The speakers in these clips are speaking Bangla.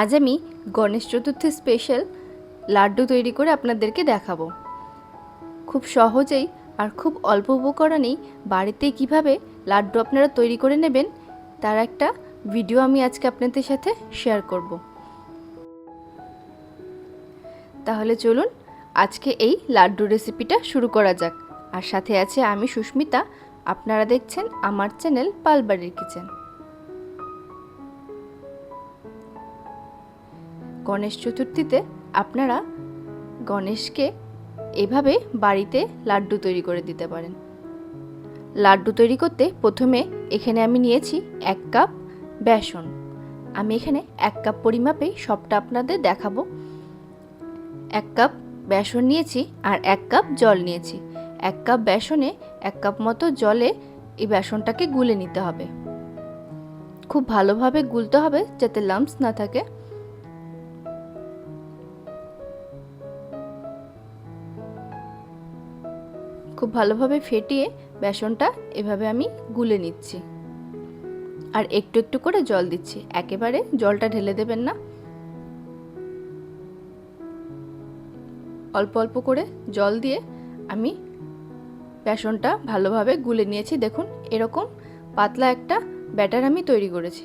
আজ আমি গণেশ চতুর্থী স্পেশাল লাড্ডু তৈরি করে আপনাদেরকে দেখাবো। খুব সহজেই আর খুব অল্প উপকরণেই বাড়িতে কীভাবে লাড্ডু আপনারা তৈরি করে নেবেন, তার একটা ভিডিও আমি আজকে আপনাদের সাথে শেয়ার করব। তাহলে চলুন আজকে এই লাড্ডু রেসিপিটা শুরু করা যাক। আর সাথে আছে আমি সুস্মিতা, আপনারা দেখছেন আমার চ্যানেল পালবাড়ির কিচেন গণেশ চতুর্থীতে আপনারা গণেশকে এভাবে বাড়িতে লাড্ডু তৈরি করে দিতে পারেন। লাড্ডু তৈরি করতে প্রথমে এখানে আমি নিয়েছি এক কাপ বেসন। আমি এখানে এক কাপ পরিমাপেই সবটা আপনাদের দেখাবো। এক কাপ বেসন নিয়েছি আর এক কাপ জল নিয়েছি। এক কাপ বেসনে এক কাপ মতো জলে এই বেসনটাকে গুলে নিতে হবে। খুব ভালোভাবে গুলতে হবে যাতে লাম্পস না থাকে। খুব ভালোভাবে ফেটিয়ে বেসনটা এভাবে আমি গুলে নিচ্ছি। আর একটু একটু করে জল দিচ্ছি। একেবারে জলটা ঢেলে দেবেন না। অল্প অল্প করে জল দিয়ে আমি বেসনটা ভালোভাবে গুলে নিয়েছি। দেখুন, এরকম পাতলা একটা ব্যাটার আমি তৈরি করেছি।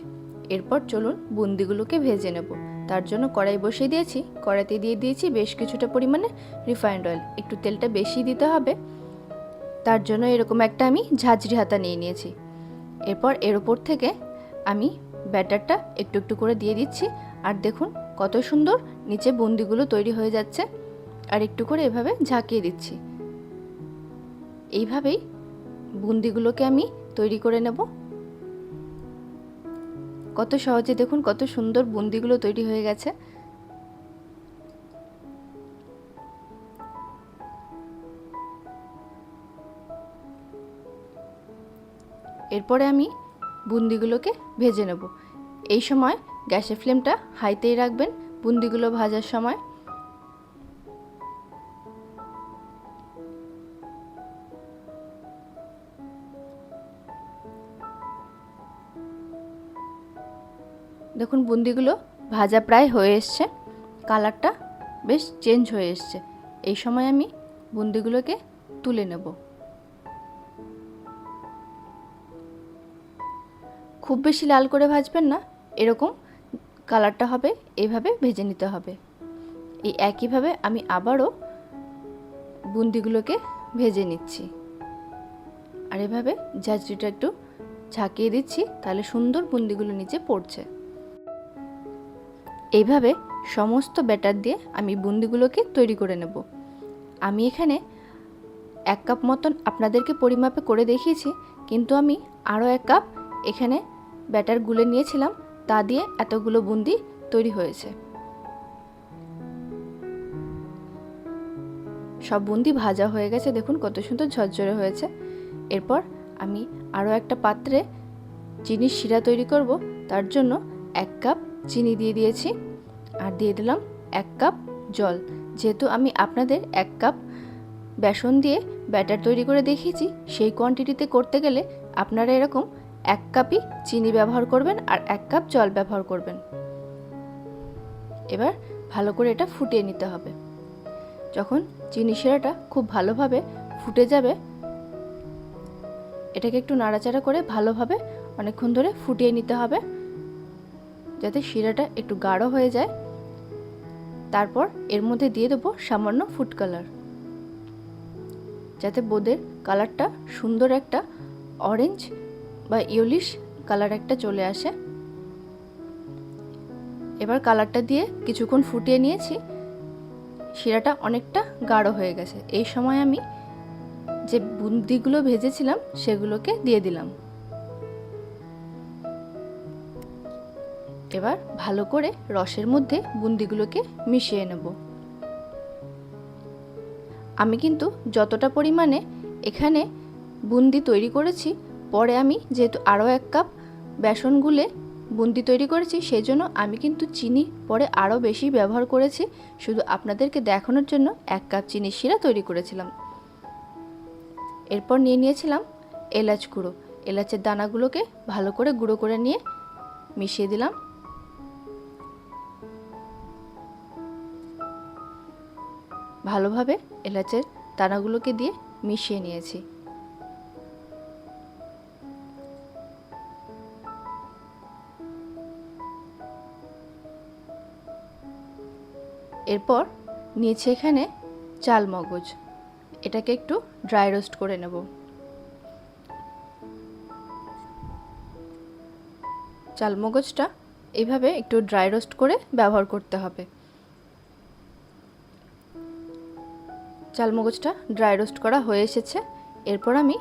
এরপর চলুন বুন্দিগুলোকে ভেজে নেব। তার জন্য কড়াই বসিয়ে দিয়েছি। কড়াইতে দিয়ে দিয়েছি বেশ কিছুটা পরিমাণে রিফাইন্ড অয়েল। একটু তেলটা বেশি দিতে হবে। তার জন্য এরকম একটা আমি ঝাঁঝরি হাতা নিয়ে নিয়েছি। এরপর এর ওপর থেকে আমি ব্যাটারটা একটু একটু করে দিয়ে দিচ্ছি। আর দেখুন কত সুন্দর নিচে বুন্দিগুলো তৈরি হয়ে যাচ্ছে। আর একটু করে এভাবে ঝাঁকিয়ে দিচ্ছি। এইভাবেই বুন্দিগুলোকে আমি তৈরি করে নেব। কত সহজে দেখুন কত সুন্দর বুন্দিগুলো তৈরি হয়ে গেছে। এরপরে আমি বুন্দিগুলোকে ভেজে নেব। এই সময় গ্যাসের ফ্লেমটা হাইতেই রাখবেন বুন্দিগুলো ভাজার সময়। দেখুন বুন্দিগুলো ভাজা প্রায় হয়ে এসছে। কালারটা বেশ চেঞ্জ হয়ে এসছে। এই সময় আমি বুন্দিগুলোকে তুলে নেব। খুব বেশি লাল করে ভাজবেন না, এরকম কালারটা হবে এইভাবে ভেজে নিতে হবে। এই একইভাবে আমি আবারও বুন্দিগুলোকে ভেজে নিচ্ছি। আর এভাবে ঝাঁঝরিটা একটু ঝাঁকিয়ে দিচ্ছি, তাহলে সুন্দর বুন্দিগুলো নিচে পড়ছে। এইভাবে সমস্ত ব্যাটার দিয়ে আমি বুন্দিগুলোকে তৈরি করে নেব। আমি এখানে এক কাপ মতন আপনাদেরকে পরিমাপে করে দেখিয়েছি, কিন্তু আমি আরও এক কাপ এখানে ব্যাটার গুলে নিয়েছিলাম, তা দিয়ে এতগুলো বুন্দি তৈরি হয়েছে। সব বুন্দি ভাজা হয়ে গেছে, দেখুন কত সুন্দর ঝরঝরে হয়েছে। এরপর আমি আরও একটা পাত্রে চিনির শিরা তৈরি করব, তার জন্য এক কাপ চিনি দিয়ে দিয়েছি। আর দিয়ে দিলাম এক কাপ জল, যেহেতু আমি আপনাদের এক কাপ বেসন দিয়ে ব্যাটার তৈরি করে দেখিয়েছি, সেই কোয়ান্টিটিতে করতে গেলে আপনারা এরকম এক কাপই চিনি ব্যবহার করবেন আর এক কাপ জল ব্যবহার করবেন। এবার ভালো করে এটা ফুটিয়ে নিতে হবে। যখন চিনি শিরাটা খুব ভালোভাবে ফুটে যাবে, এটাকে একটু নাড়াচাড়া করে ভালোভাবে অনেকক্ষণ ধরে ফুটিয়ে নিতে হবে, যাতে শিরাটা একটু গাঢ় হয়ে যায়। তারপর এর মধ্যে দিয়ে দেবো সামান্য ফুড কালার যাতে বোদের কালারটা সুন্দর একটা অরেঞ্জ বা ইউলিশ কালার একটা চলে আসে। এবার কালারটা দিয়ে কিছুক্ষণ ফুটিয়ে নিয়েছি। শিরাটা অনেকটা গাঢ় হয়ে গেছে। এই সময় আমি যে বুন্দিগুলো ভেজেছিলাম, সেগুলোকে দিয়ে দিলাম। এবার ভালো করে রসের মধ্যে বুন্দিগুলোকে মিশিয়ে নেব। আমি কিন্তু যতটা পরিমাণে এখানে বুন্দি তৈরি করেছি পরে আমি যেহেতু আরও এক কাপ বেসন গুলে বুন্দি তৈরি করেছি, সেই জন্য আমি কিন্তু চিনি পরে আরও বেশি ব্যবহার করেছি। শুধু আপনাদেরকে দেখানোর জন্য এক কাপ চিনির শিরা তৈরি করেছিলাম। এরপর নিয়ে নিয়েছিলাম এলাচ গুঁড়ো। এলাচের দানাগুলোকে ভালো করে গুঁড়ো করে নিয়ে মিশিয়ে দিলাম। ভালোভাবে এলাচের দানাগুলোকে দিয়ে মিশিয়ে নিয়েছি। এরপর নিয়েছি এখানে চাল মগজ। এটাকে একটু ড্রাই রোস্ট করে নেব। চাল মগজটা এইভাবে একটু ড্রাই রোস্ট করে ব্যবহার করতে হবে। চালমগজটা ড্রাই রোস্ট করা হয়ে এসেছে। এরপর আমি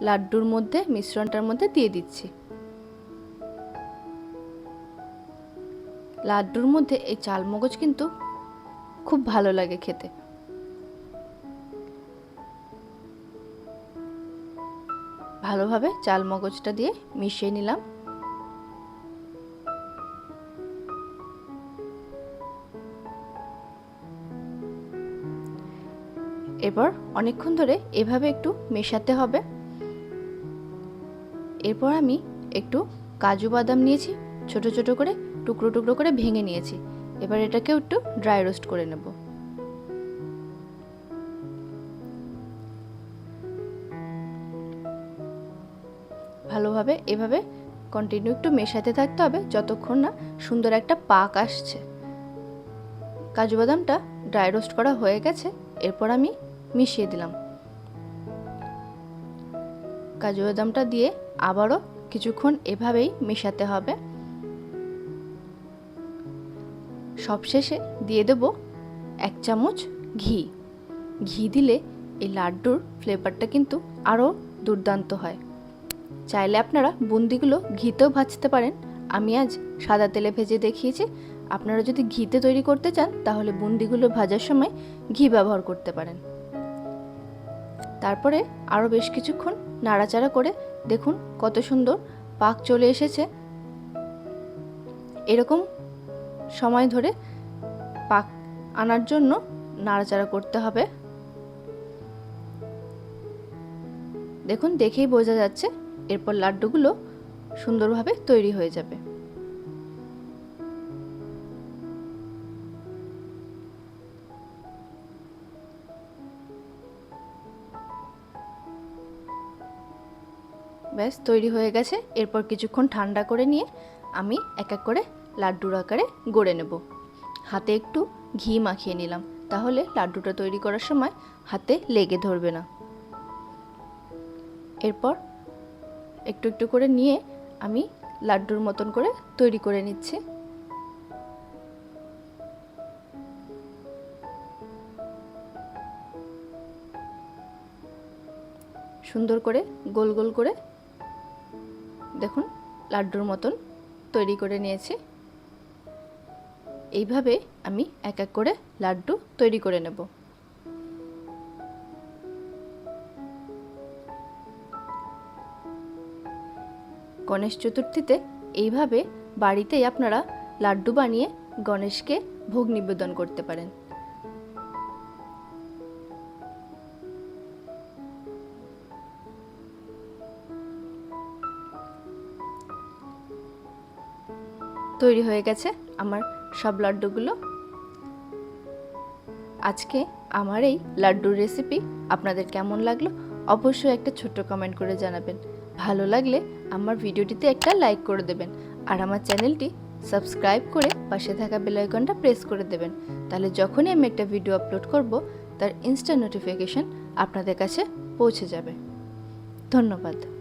লাড্ডুর মধ্যে, মিশ্রণটার মধ্যে দিয়ে দিচ্ছি। লাড্ডুর মধ্যে এই চালমগজ কিন্তু খুব ভালো লাগে খেতে। ভালোভাবে চালমগজটা দিয়ে মিশিয়ে নিলাম। এরপর অনেকক্ষণ ধরে এভাবে একটু মেশাতে হবে। এরপর আমি একটু কাজু বাদাম নিয়েছি, ছোট ছোট করে টুকরো টুকরো করে ভেঙে নিয়েছি। এবার এটাকেও একটু ড্রাই রোস্ট করে নেব। ভালোভাবে এভাবে কন্টিনিউ একটু মেশাতে থাকতে হবে যতক্ষণ না সুন্দর একটা পাক আসছে। কাজু বাদামটা ড্রাই রোস্ট করা হয়ে গেছে, এরপর আমি মিশিয়ে দিলাম। কাজু বাদামটা দিয়ে আবারও কিছুক্ষণ এভাবেই মেশাতে হবে। সবশেষে দিয়ে দেব এক চামচ ঘি। ঘি দিলে এই লাড্ডুর ফ্লেভারটা কিন্তু আরও দুর্দান্ত হয়। চাইলে আপনারা বুন্দিগুলো ঘিতেও ভাজতে পারেন। আমি আজ সাদা তেলে ভেজে দেখিয়েছি। আপনারা যদি ঘিতে তৈরি করতে চান, তাহলে বুন্দিগুলো ভাজার সময় ঘি ব্যবহার করতে পারেন। তারপরে আরও বেশ কিছুক্ষণ নাড়াচাড়া করে দেখুন কত সুন্দর পাক চলে এসেছে। এরকম সময় ধরে পাক আনার জন্য নাড়াচাড়া করতে হবে। দেখুন, দেখেই বোঝা যাচ্ছে এরপর লাড্ডুগুলো সুন্দরভাবে তৈরি হয়ে যাবে। ব্যাস, তৈরি হয়ে গেছে। এরপর কিছুক্ষণ ঠান্ডা করে নিয়ে আমি এক এক করে লাড্ডুর আকারে গড়ে নেব। হাতে একটু ঘি মাখিয়ে নিলাম। তাহলে লাড্ডুটা তৈরি করার সময় হাতে লেগে ধরবে না। এরপর একটু একটু করে নিয়ে আমি লাড্ডুর মতন করে তৈরি করে নিচ্ছি। সুন্দর করে গোল গোল করে দেখুন, লাড্ডুর মতন তৈরি করে নিয়েছি। এইভাবে আমি এক এক করে লাড্ডু তৈরি করে নেব। গণেশ চতুর্থীতে এইভাবে বাড়িতেই আপনারা লাড্ডু বানিয়ে গণেশকে ভোগ নিবেদন করতে পারেন। তৈরি হয়ে গেছে আমার সব লাড্ডুগুলো। আজকে আমার এই লাড্ডুর রেসিপি আপনাদের কেমন লাগল অবশ্যই একটা ছোট্ট কমেন্ট করে জানাবেন। ভালো লাগলে আমার ভিডিওটিতে একটা লাইক করে দেবেন আর আমার চ্যানেলটি সাবস্ক্রাইব করে পাশে থাকা বেল আইকনটা প্রেস করে দেবেন। তাহলে যখনই আমি একটা ভিডিও আপলোড করব, তার ইনস্ট্যান্ট নোটিফিকেশন আপনাদের কাছে পৌঁছে যাবে। ধন্যবাদ।